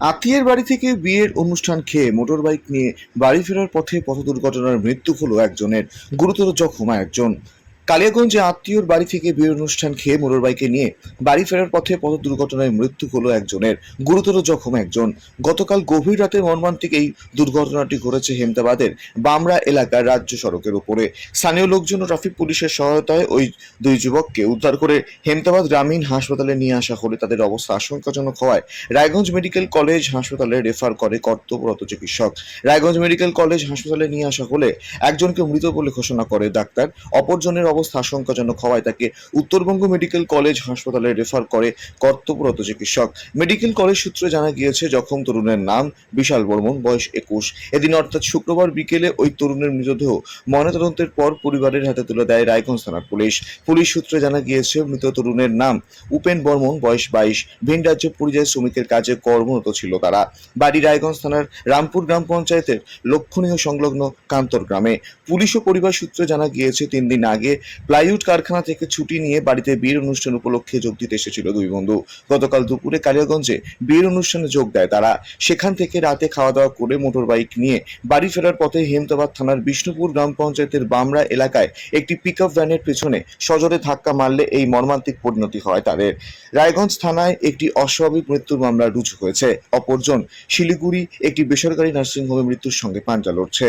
আত্মীয়ের বাড়ি থেকে বিয়ের অনুষ্ঠান খেয়ে মোটর বাইক নিয়ে বাড়ি ফেরার পথে পথ দুর্ঘটনার মৃত্যু হলো একজনের। গুরুতর জখম একজন কালিয়াগঞ্জে আত্মীয়র বাড়ি থেকে বিয়ের অনুষ্ঠান খেয়ে মোটরবাইকে নিয়ে বাড়ি ফেরার পথে পথ দুর্ঘটনায় মৃত্যু হলো একজনের, গুরুতর জখম একজন। গতকাল গভীর রাতে মর্মান্তিক এই দুর্ঘটনাটি ঘটেছে হেমদাবাদের বামরা এলাকার রাজ্য সড়কের উপরে। স্থানীয় লোকজন ট্রাফিক পুলিশের সহায়তায় ওই দুই যুবককে উদ্ধার করে হেমদাবাদ গ্রামীণ হাসপাতালে নিয়ে আসা হলে তাদের অবস্থা আশঙ্কাজনক হওয়ায় রায়গঞ্জ মেডিকেল কলেজ হাসপাতালে রেফার করে কর্তব্যরত চিকিৎসক। রায়গঞ্জ মেডিকেল কলেজ হাসপাতালে নিয়ে আসা হলে একজনকে মৃত বলে ঘোষণা করে ডাক্তার, অপরজনের অবস্থা আশঙ্কাজনক হওয়ায় তাকে উত্তরবঙ্গ মেডিকেল কলেজ হাসপাতালে রেফার করে কর্তব্যরত চিকিৎসক। মেডিকেল কলেজ সূত্রে জানা গিয়েছে জখম তরুণের নাম বিশাল বর্মন, বয়স একুশ। এদিন অর্থাৎ শুক্রবার বিকেলে ওই তরুণের মৃতদেহ ময়নাতদন্তের পর পরিবারের হাতে তুলে দেয় রায়গঞ্জ থানার পুলিশ। পুলিশ সূত্রে জানা গিয়েছে, মৃত তরুণের নাম উপেন বর্মন, বয়স বাইশ। ভিন রাজ্য পরিযায়ী শ্রমিকের কাজে কর্মরত ছিল তারা। বাড়ি রায়গঞ্জ থানার রামপুর গ্রাম পঞ্চায়েতের লক্ষণীয় সংলগ্ন কান্তর গ্রামে। পুলিশ ও পরিবার সূত্রে জানা গিয়েছে, তিন দিন আগে প্লাইউড কারখানা থেকে ছুটি নিয়ে বাড়িতে বিয়ের অনুষ্ঠান উপলক্ষে যোগ দিতে এসেছিল দুই বন্ধু। গতকাল দুপুরে কালিয়াগঞ্জে বিয়ের অনুষ্ঠানে যোগ দেয় তারা। সেখান থেকে রাতে খাওয়া দাওয়া করে মোটর বাইক নিয়ে বাড়ি ফেরার পথে হেমতাবাদ থানার বিষ্ণুপুর গ্রাম পঞ্চায়েতের বামরা এলাকায় একটি পিক আপ ভ্যানের পেছনে সজোরে ধাক্কা মারলে এই মর্মান্তিক পরিণতি হয় তাদের। রায়গঞ্জ থানায় একটি অস্বাভাবিক মৃত্যুর মামলা রুজু হয়েছে। অপরজন শিলিগুড়ি একটি বেসরকারি নার্সিংহোমে মৃত্যুর সঙ্গে পাঞ্জা লড়ছে।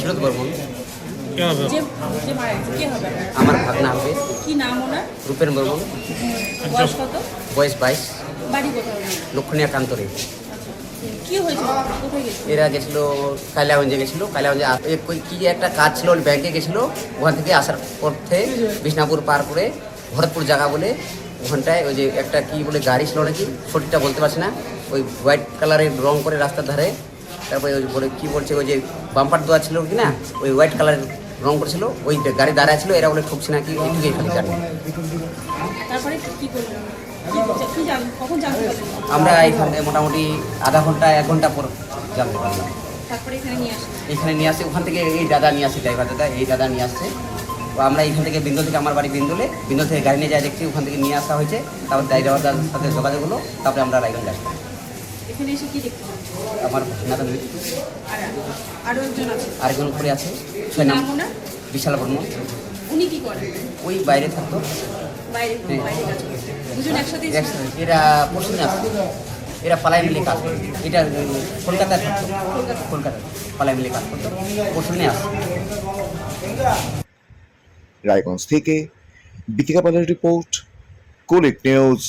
সুরত বর্মন? আমার ভাগনা হবে। কি নাম ওনার? রূপেন বর্মন। বয়স কত? বয়স বাইশ। বাড়ি কোথায়? লক্ষণীয় কান্তরে। এরা গেছিল কালিয়াগঞ্জে গেছিল। কালিয়াগঞ্জে কি একটা কাজ ছিল ওই ব্যাংকে গেছিল। ওখান থেকে আসার পথে বিষ্ণাপুর পার করে ভরতপুর জায়গা বলে ওখানটায় ওই যে একটা কি বলে গাড়ি ছিল নাকি? সঠিকটা বলতে পারছি না। ওই হোয়াইট কালারের রং করে রাস্তার ধারে তারপরে ওই বলে কি বলছে ওই যে বাম্পার দেওয়া ছিল কি না ওই হোয়াইট কালারের রং করেছিল ওই গাড়ি দাঁড়ায় ছিল এরা বলে ঠুকছে না কি এইটুকুই খালি পারলেন আমরা এখানে মোটামুটি আধা ঘণ্টা এক ঘণ্টা পর জানতে পারলাম। এখানে নিয়ে আসে ওখান থেকে এই দাদা নিয়ে আসে ড্রাইভার দাদা এই দাদা নিয়ে আসছে তো আমরা এখান থেকে বিন্দু থেকে আমার বাড়ি বিন্দুলে বিন্দু থেকে গাড়ি নিয়ে যাই দেখছি ওখান থেকে নিয়ে আসা হয়েছে। তারপর ড্রাইভার দাদার সাথে যোগাযোগ হলো তারপরে আমরা রায়গঞ্জ আসলাম। এখানে এসে কি দেখতে? আমার আরও আরেকজন উপরে আছে ছয় নাম নাম। বিশাল বর্মন উনি কি করেন? ওই বাইরে থাকতো। বাইরে হ্যাঁ। এরা পশ্চিমে আসতো এরা পালাই মিলে কাজ করতো এটা কলকাতায় থাকতো। কলকাতায়। পালাই মিলে কাজ করতো। পশ্চিমে আসতো রায়গঞ্জ থেকে বিকিকা পালের রিপোর্ট কুলিক নিউজ